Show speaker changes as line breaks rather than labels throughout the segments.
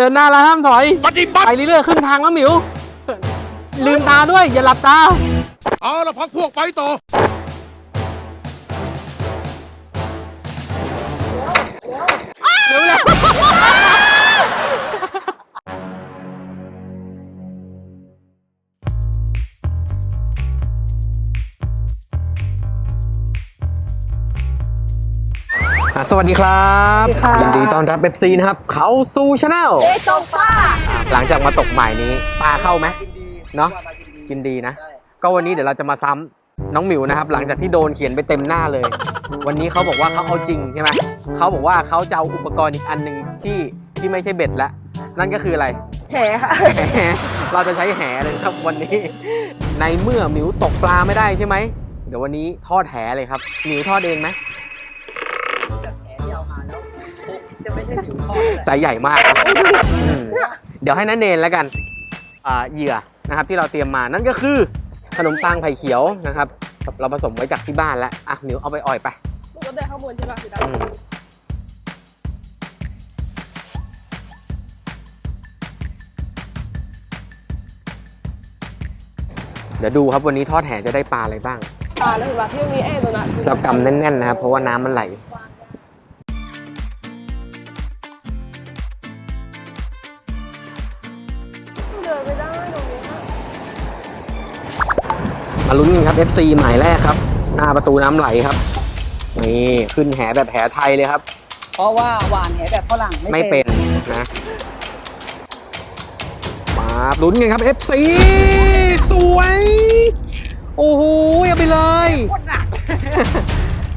เดินหน้าแล้วห้ามถอย
ปฏิบัติ
ไปเรื่อยๆขึ้นทางแล้วหมิว ลืมตาด้วยอย่าหลับตา
เอาละพักพวกไปต่อ
อะสวัสดีครับ
สวัสดีค่ะ
ยินดีต้อนรับเบปซีนะครับ เขาสู่ชาแนล
เจ๊ตกป้า
หลังจากมาตกหมายนี้ปลาเข้าไหม เนาะกินดีนะ ก็วันนี้เดี๋ยวเราจะมาซ้ำน้องหมิวนะครับ หลังจากที่โดนเขียนไปเต็มหน้าเลย วันนี้เขาบอกว่าเขาเอาจริงใช่ไหมเขาบอกว่าเขาจะเอาอุปกรณ์อีกอันหนึ่งที่ที่ไม่ใช่เบ็ดละนั่นก็คืออะไร
แหค่ะ
แหเราจะใช้แหเลยครับวันนี้ ในเมื่อหมิวตกปลาไม่ได้ใช่ไหม เดี๋ยววันนี้ทอดแหเลยครับหมิวทอดเองไหม สายใหญ่มากครับอืมเดี๋ยวให้นันเนนแล้วกันอ่าเหยื่อนะครับที่เราเตรียมมานั่นก็คือขนมปังไผ่เขียวนะครับ เราผสมไว้จากที่บ้านแล้วอะหมิวเอาไปอ่อยไป
มึงก็เดินข้างบนใช่ป่ะพี่ดาว
อืมเดี๋ยวดูครับวันนี้ทอดแหจะได้ปลาอะไรบ้าง
ปลาแล้วเห็นป่ะที่มันมีแอ่งตัวนั้น
เรากำแน่นๆนะครับ เพราะว่าน้ำมันไหล
ดินไม่ได้ตรงนี้
มาลุ้นกันครับ FC หมายแรกครับ หน้าประตูน้ำไหลครับ นี่ขึ้นแหแบบแหไทยเลยครับ
เพราะว่าหวานแหแบบฝรั่ง
ไม่
ไม่
เป็นนะมาลุ้นกันครับ FC สวย โอ้โหเอาไปเลย
โคตรหนัก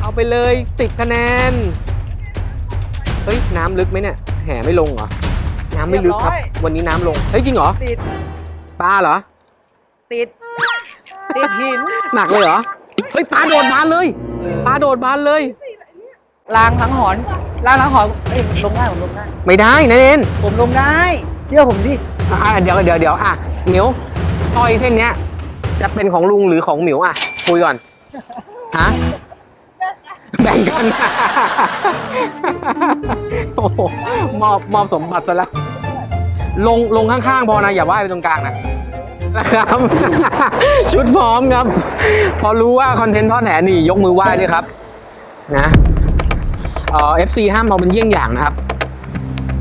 เอาไปเลย 10 คะแนน เฮ้ย น้ำลึกไหมเนี่ย แห่ไม่ลงเหรอ น้ำไม่ลึกครับวันนี้น้ำลง เฮ้ย จริงเหรอ
ติด
ปลาเหรอ
ติด ติดหิน
หนักเลยเหรอ เฮ้ย ปลาโดดบานเลย ปลาโดดบานเลย
ล้างทั้งหอนล้างทั้งหอนเอ้ยลงได้ผมลงได้
ไม่ได้นะเนน
ผมลงได้ เชื่อผมดิ
อะเดี๋ยวเดี๋ยวเดี๋ยวอะหมิวสร้อยเส้นเนี้ย จะเป็นของลุงหรือของหมิวอะ คุยก่อน ฮะ แบ่งกัน โอ้โหมอบมอบสมบัติซะแล้ว ลงลงข้างๆพอนะ อย่าว่ายไปตรงกลางนะนะครับ ชุดพร้อมครับ พอรู้ว่าคอนเทนต์ทอดแหนี่ยกมือไหว้ด้วยครับ นะเอ่อฟซีห้ามเอาเป็นเยี่ยงอย่างนะครับ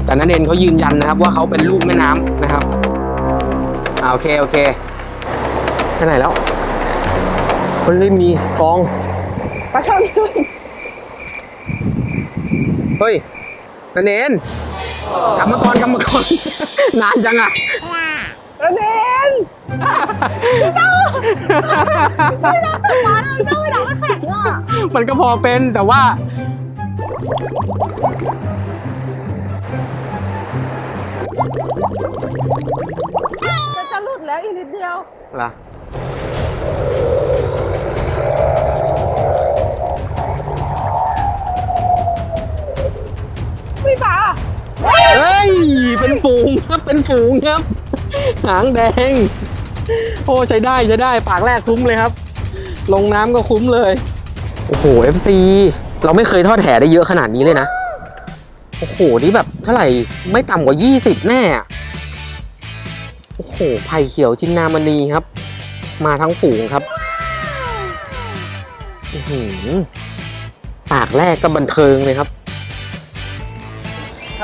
แต่นันเองเขายืนยันนะครับว่าเขาเป็นลูกแม่น้ำนะครับอ่าโอเค โอเคไปไหนแล้วมันเลยมีฟอง
ปลาช่อนด้วย
เฮ้ยนันเอง กลับมาก่อนกลับมาก่อนนานจังอะ
แล้วเนนปลาแล้วเจ้าไม่ดังไม่แข็งอะ
มันก็พอเป็นแต่ว่า
จะจะหลุดแล้วอีกนิดเดียว
เห ฝูงครับเป็นฝูงครับ หางแดง โอ้ใช้ได้ใช้ได้ปากแรกคุ้มเลยครับ ลงน้ำก็คุ้มเลย โอ้โห FC เราไม่เคยทอดแหได้เยอะขนาดนี้เลยนะ โอ้โห นี่แบบเท่าไหร่ไม่ต่ำกว่า 20 แน่อะโอ้โหไผ่เขียวจินนามณีครับ มาทั้งฝูงครับอื้อหือปากแรกก็บันเทิงเลยครับ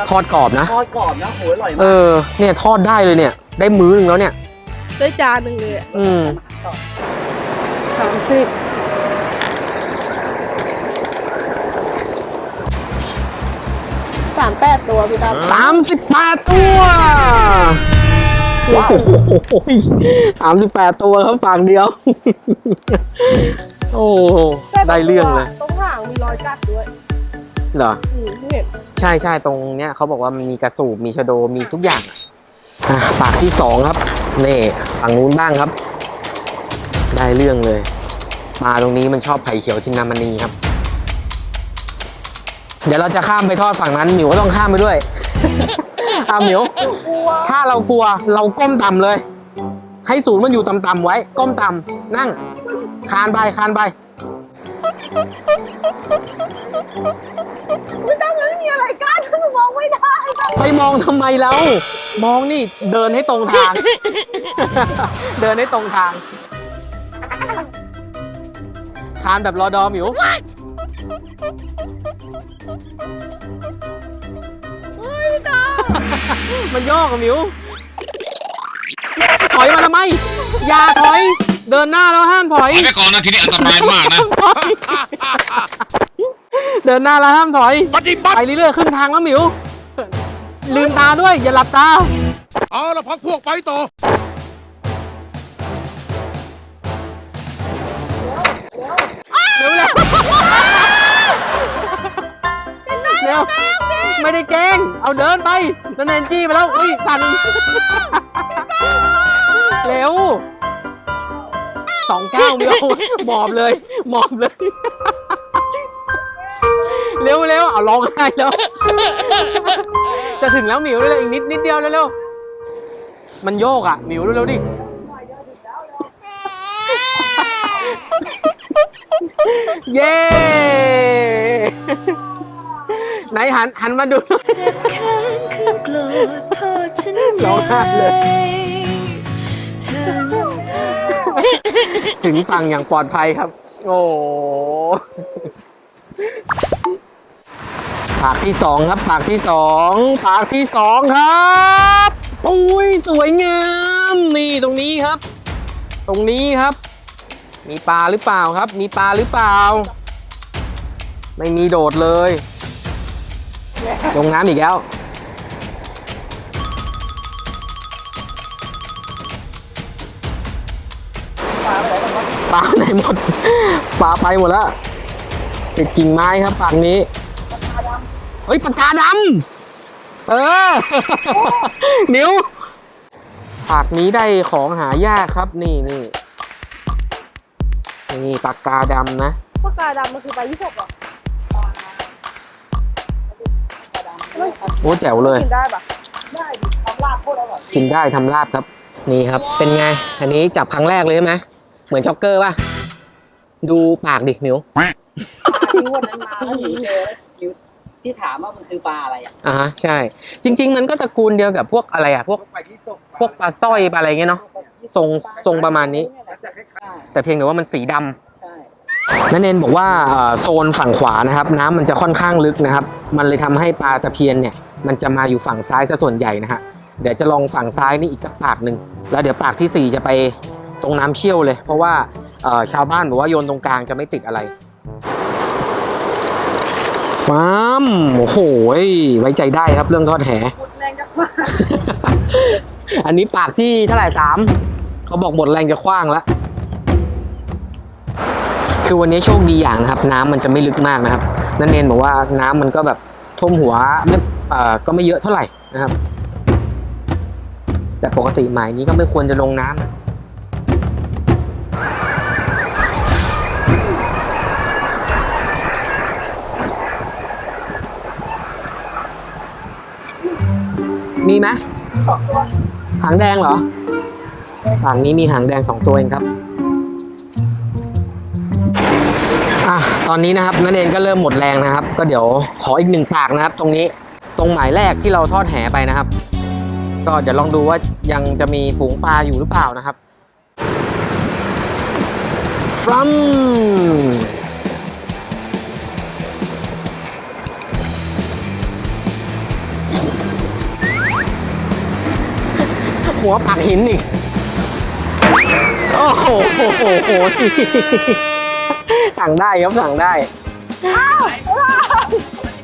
ทอดกรอบนะ
ทอดกรอบนะโหอร่อย
เอ
มาก
อ เนี่ยทอดได้เลยเนี่ย ได้มื้อหนึงแล้วเนี่ย
ได้จานหนึ่งเลยอะ
อืม
สามสิบสามแปดตัวพี่ดาว
สามสิบแปดตัวว้าวสามสิบแปดตัวครับฝั่งเดียว โอ้โหได้เรื่องเลย
ตรงห่างมีรอยกัดด้วย
เหรอ
อืมเห็น
ใช่ใช่ตรงเนี้ยเขาบอกว่ามันมีกระสูบมีชะโดมีทุกอย่างอะปากที่สองครับนี่ฝั่งนู้นบ้างครับ ได้เรื่องเลยปลาตรงนี้มันชอบไผ่เขียวจินนามณีครับ เดี๋ยวเราจะข้ามไปทอดฝั่งนั้นหมิวก็ต้องข้ามไปด้วย อาหมิวถ้าเรากลัวเราก้มต่ำเลย ให้ศูนย์มันอยู่ต่ำๆไว้ ก้มต่ำนั่ง คานไปคานไป
ไม่ต้องมันมีอะไรกั้นหนูมองไม่ได้
ไปมองทำไมแล้วมองนี่เดินให้ตรงทาง เดินให้ตรงทาง คานแบบรอดอหมิวมันโยกอะหมิว ถอยมาทำไม อย่าถอย เดินหน้าแล้วห้ามถอย
ไปไปก่อนนะทีนี้อันตรายมากนะ
เดินหน้าแล้วห้ามถอย
ปฏิบัติ
ไปเรื่อยๆครึ่งทางแล้วหมิว ลืมตาด้วย อย่าหลับตา
เอาละพักพวกไปต่อ
เร็วเร็วเร็วไม่ได้แกล้ง เอาเดินไปนั่นแอนจี้ไปแล้วอุ้ยสั่นเร็วสองเก้าเดียวหมอบเลยหมอบเลย เร็วเร็วเอาร้องไห้แล้ว จะถึงแล้วหมิวเลยอีกนิดนิดเดียวเร็วๆมันโยกอะหมิวเร็วๆดิเย้ไหนหันหันมาดู
ร้
องไห้เลยถึงฝั่งอย่างปลอดภัยครับ โอ้ ปากที่สองครับ ปากที่สองปากที่สองครับอุ้ยสวยงามนี่ตรงนี้ครับ ตรงนี้ครับ มีปลาหรือเปล่าครับ มีปลาหรือเปล่า ไม่มีโดดเลยลงน้ำอีกแล้วปลาไหนหมดปลาไปหมดแล้วติดกิ่งไม้ครับฝั่งนี้ เฮ้ยปากกาดำเออ นิ้วปากนี้ได้ของหายากครับ นี่นี่นี่ปากกาดำนะ
ปากกาดำมันคือใบยี่สิบหรอ
โอ้แจ๋วเลย
กินได้ปะได้ดิทำลาบโคตรอร่อย
กินได้ทำลาบครับ นี่ครับ เป็นไง อันนี้จับครั้งแรกเลยใช่ไหมเหมือนจ็อกเกอร์ป่ะ ดูปากดิมิว
ที่วันนั้นมา
ที่หญิงเจอแล้ว ที่ถามว่ามันคือปลาอะไรอะ
อ่าฮะใช่ จริง ๆ มันก็ตระกูลเดียวกับพวกอะไรอะพวกพวกปลาสร้อยปลาอะไรเงี้ยเนาะ ทรงทรงประมาณนี้ แต่เพียงแต่ว่ามันสีดำ
ใช่
นันเนนบอกว่าเอ่อโซนฝั่งขวานะครับ น้ำมันจะค่อนข้างลึกนะครับ มันเลยทำให้ปลาตะเพียนเนี่ยมันจะมาอยู่ฝั่งซ้ายซะส่วนใหญ่นะฮะเดี๋ยวจะลองฝั่งซ้ายนี่อีกสักปากหนึ่งแล้วเดี๋ยวปากที่สี่จะไปตรงน้ำเชี่ยวเลย เพราะว่าเอ่อชาวบ้านบอกว่าโยนตรงกลางจะไม่ติดอะไร ฟาร์มโอ้โหไว้ใจได้ครับเรื่องทอดแห
หมดแรงจะมา
อันนี้ปากที่เท่าไหร่สามเขาบอกหมดแรงจะคว้างแล้วคือวันนี้โชคดีอย่างนะครับ น้ำมันจะไม่ลึกมากนะครับนั่นเนนบอกว่าน้ำมันก็แบบท่วมหัวไม่เอ่อก็ไม่เยอะเท่าไหร่นะครับ แต่ปกติหมายนี้ก็ไม่ควรจะลงน้ำนะ มีไหม
สองตัว
หางแดงเหรอฝั่งนี้มีหางแดงสองตัวเองครับอะตอนนี้นะครับนั่นเองก็เริ่มหมดแรงนะครับ ก็เดี๋ยวขออีกหนึ่งปากนะครับ ตรงนี้ตรงหมายแรกที่เราทอดแหไปนะครับ ก็เดี๋ยวลองดูว่ายังจะมีฝูงปลาอยู่หรือเปล่านะครับฟ หัวปากหินอีกโอ้โหโอ้โหสั่งได้ครับสั่งได้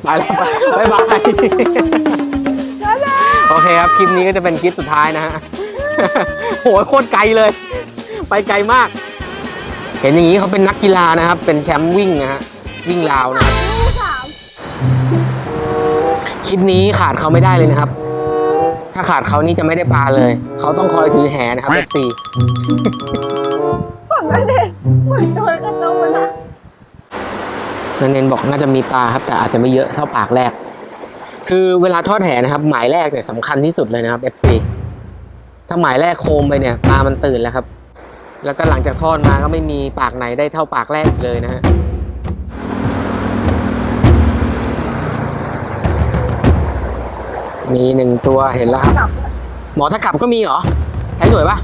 ไปแล้วไปบ๊ายบาย โอเคครับ คลิปนี้ก็จะเป็นคลิปสุดท้ายนะฮะ โหโคตรไกลเลย ไปไกลมาก เห็นอย่างนี้เขาเป็นนักกีฬานะครับ เป็นแชมป์วิ่งนะฮะ วิ่งราวนะครับ คลิปนี้ขาดเขาไม่ได้เลยนะครับ ถ้าขาดเขานี่จะไม่ได้ปลาเลย เขาต้องคอยถือแหนะครับ FC
ฝั่งนั้นเองเหมือนโดนกันโดนนะ
นันเนนบอกน่าจะมีปลาครับ แต่อาจจะไม่เยอะเท่าปากแรก คือเวลาทอดแหนะครับ หมายแรกเนี่ยสำคัญที่สุดเลยนะครับ FC ถ้าหมายแรกโคมไปเนี่ยปลามันตื่นแล้วครับ แล้วก็หลังจากทอดมาก็ไม่มีปากไหนได้เท่าปากแรกอีกเลยนะฮะ มีหนึ่งตัวเห็นแล้วครับ หมอตะกลับก็มีเหรอ ใช้สวยปะ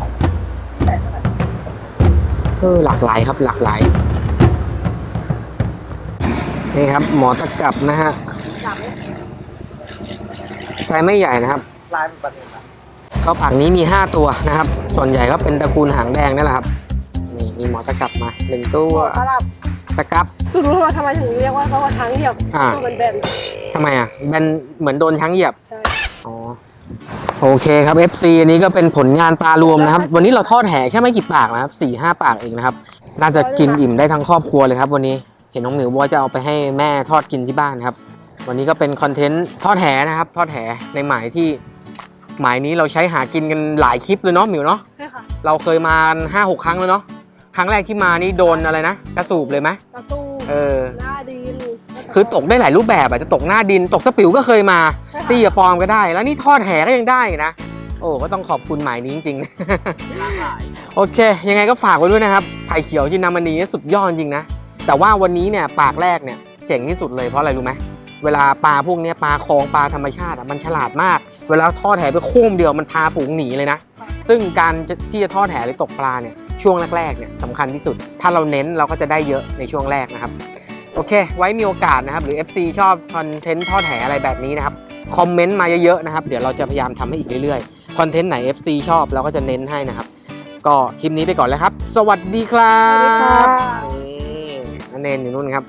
เออหลากหลายครับหลากหลาย นี่ครับ หมอตะกลับนะฮะไซส์ไม่ใหญ่นะครับ
ลายมันประเด็น
ก็ผักนี้มี 5 ตัวนะครับ ส่วนใหญ่ก็เป็นตระกูลหางแดงนั่นแหละครับ นี่มีหมอตะกลับมาหนึ่งตัว
อาหรับ
ตะกรับ
คือรู้ว่าทำไมถึงเรียกว่าเพราะว่าช้างเหยียบ
อ่า
ตัวมันแบน
ทำไมอะเป็นเหมือนโดนช้างเหยียบ
ใช่
อ๋อโอเคครับ FC อันนี้ก็เป็นผลงานปลารวมนะครับ วันนี้เราทอดแห่แค่ไม่กี่ปากนะครับสี่ห้าปากเองนะครับ น่าจะกินอิ่มได้ทั้งครอบครัวเลยครับ วันนี้เห็นน้องหมิวบอกว่าจะเอาไปให้แม่ทอดกินที่บ้านครับ วันนี้ก็เป็นคอนเทนต์ทอดแหนะครับ ทอดแหในหมายที่หมายนี้เราใช้หากินกันหลายคลิปเลยเนาะหมิวเนาะ
ใช่ค่ะ
เราเคยมาห้าหกครั้งแล้วเนาะครั้งแรกที่มานี่โดนอะไรนะกระสูบเลยไหม
กระสู้
เออ
หน้าดิน
คือตกได้หลายรูปแบบอะจะตกหน้าดินตกสปิวก็เคยมา ตีกับปอมก็ได้ แล้วนี่ทอดแหก็ยังได้นะ โอ้ก็ต้องขอบคุณหมายนี้จริงๆ โอเค ยังไงก็ฝากไว้ด้วยนะครับไผ่เขียวจินดามณีนี่สุดยอดจริงนะ แต่ว่าวันนี้เนี่ยปากแรกเนี่ยเจ๋งที่สุดเลยเพราะอะไรรู้ไหมเวลาปลาพวกเนี้ยปลาคลองปลาธรรมชาติอะมันฉลาดมาก เวลาทอดแหไปโค้มเดียวมันพาฝูงหนีเลยนะ ซึ่งการจะที่จะทอดแหหรือตกปลาเนี่ยช่วงแรกๆเนี่ยสำคัญที่สุด ถ้าเราเน้นเราก็จะได้เยอะในช่วงแรกนะครับ โอเค ไว้มีโอกาสนะครับ หรือ FC ชอบคอนเทนต์ทอดแหอะไรแบบนี้นะครับ คอมเมนต์มาเยอะๆนะครับ เดี๋ยวเราจะพยายามทำให้อีกเรื่อยๆ คอนเทนต์ไหน FC ชอบเราก็จะเน้นให้นะครับ ก็คลิปนี้ไปก่อนแล้วครับ สวัสดีครั
สวัสดีค่ะ
บนี่นันเนนอยู่นู่นครับ